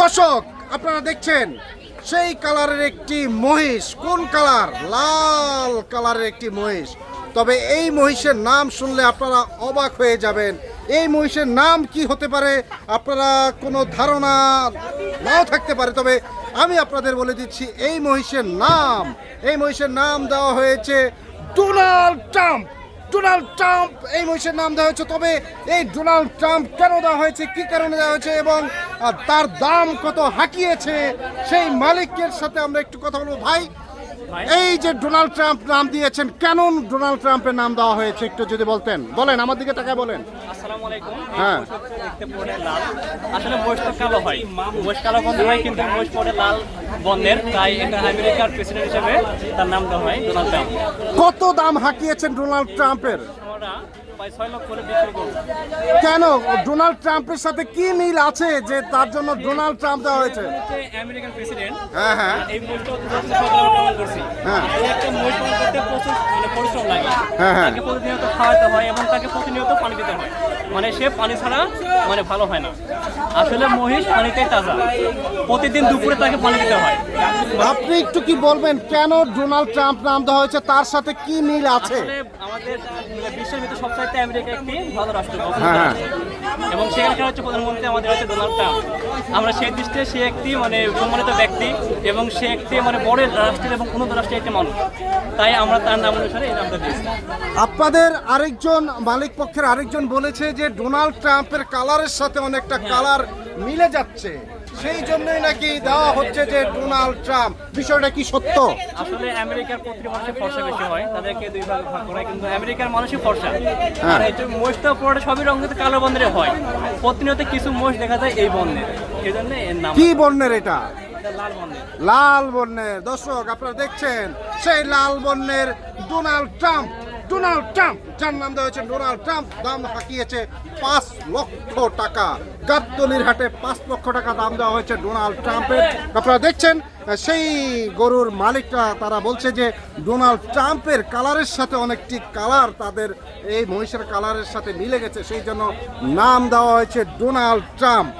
দর্শক, আপনারা দেখছেন, সেই কালারের একটি মহিষ। কোন কালার? লাল কালারের একটি মহিষ। তবে এই মহিষের নাম শুনলে আপনারা অবাক হয়ে যাবেন। এই মহিষের নাম কি হতে পারে? আপনারা কোনো ধারণা নাও থাকতে পারে। তবে আমি আপনাদের বলে দিচ্ছি, এই মহিষের নাম, এই মহিষের নাম দেওয়া হয়েছে ডোনাল্ড ট্রাম্প। ডোনাল্ড ট্রাম্প, এই মহিষের নাম দেওয়া হয়েছে। তবে এই ডোনাল্ড ট্রাম্প কেন দেওয়া হয়েছে? কি কারণে দেওয়া হয়েছে? এবং আহ, তার দাম কত হাঁকিয়েছে সেই মালিকের সাথে আমরা একটু কথা বলব। ভাই এই যে ডোনাল্ড ট্রাম্প নাম দিয়েছেন কেন ডোনাল্ড ট্রাম্পের নাম দেওয়া হয়েছে একটু যদি বলতেন? বলেন আমার দিকে তাকায় বলেন। আসসালামু আলাইকুম। হ্যাঁ। আসলে মহিষ তো কালো হয়। মহিষ কালো বন্ধ হয় কিন্তু মহিষ পড়ে লাল বর্ণের তাই এটা আমেরিকার প্রেসিডেন্ট হিসেবে তার নাম দেওয়া হয় ডোনাল্ড ট্রাম্প। কত দাম হাঁকিয়েছেন ডোনাল্ড ট্রাম্পের? কেন? ডোনাল্ড ট্রাম্পের সাথে কি মিল আছে যে তার জন্য ডোনাল্ড ট্রাম্প দেওয়া হয়েছে? আমেরিকান প্রেসিডেন্ট হ্যাঁ হ্যাঁ। এই হ্যাঁ। একটা করতে প্রচুর মানে পরিশ্রম লাগে। হ্যাঁ, হ্যাঁ। তাকে প্রতিনিয়ত খাওয়াতে হয় এবং তাকে প্রতিনিয়ত পানি দিতে হয়। মানে সে পানি ছাড়া মানে ভালো হয় না। আসলে মহিষ পানিতে তাজা। প্রতিদিন দুপুরে তাকে পানি দিতে হয়। আপনি একটু কি বলবেন কেন ডোনাল্ড ট্রাম্প নাম দেওয়া হয়েছে? তার সাথে কি মিল আছে? আমাদের মানে বিশ্বের ভিতরে সবচাইতে আমেরিকা একটি ভালো রাষ্ট্র। হ্যাঁ। এবং সেখানকার হচ্ছে প্রধানমন্ত্রী আমাদের হচ্ছে ডোনাল্ড ট্রাম্প আমরা সেই দৃষ্টিতে সে একটি মানে সম্মানিত ব্যক্তি এবং সে একটি মানে বড় রাষ্ট্রের এবং উন্নত রাষ্ট্রের একটি মানুষ। তাই আমরা তার নাম অনুসারে এই নামটা দিয়েছি। আপনাদের আরেকজন মালিক পক্ষের আরেকজন বলেছে যে ডোনাল্ড ট্রাম্পের কালারের সাথে অনেকটা কালার মিলে যাচ্ছে। সেই জন্যই নাকি দেওয়া হচ্ছে যে ডোনাল্ড ট্রাম্প। বিষয়টা কি সত্য? আসলে আমেরিকার প্রতিটি মানুষের ফর্সা বেশি হয় তাদেরকে দুই ভাগে ভাগ করা কিন্তু আমেরিকার মানুষই ফর্সা। হ্যাঁ। আর এটা মহিষটা পুরোটা সবই রঙ কিন্তু কালো বন্ধের হয়। প্রতিনিয়ত কিছু মোষ দেখা যায় এই বন্ধের এই জন্য এর নাম কি বর্ণের এটা? লাল বর্ণের। দর্শক আপনারা দেখছেন সেই লাল বর্ণের ডোনাল্ড ট্রাম্প। ডোনাল্ড ট্রাম্প, যার নাম দেওয়া হয়েছে ডোনাল্ড ট্রাম্প, দাম হাঁকিয়েছে পাঁচ লক্ষ টাকা। গাবতলির হাটে পাঁচ লক্ষ টাকা দাম দেওয়া হয়েছে ডোনাল্ড ট্রাম্পের। আপনারা দেখছেন, সেই গরুর মালিকরা, তারা বলছে যে ডোনাল্ড ট্রাম্পের কালারের সাথে অনেকটি কালার তাদের, এই মহিষের কালারের সাথে মিলে গেছে। সেই জন্য নাম দেওয়া হয়েছে ডোনাল্ড ট্রাম্প।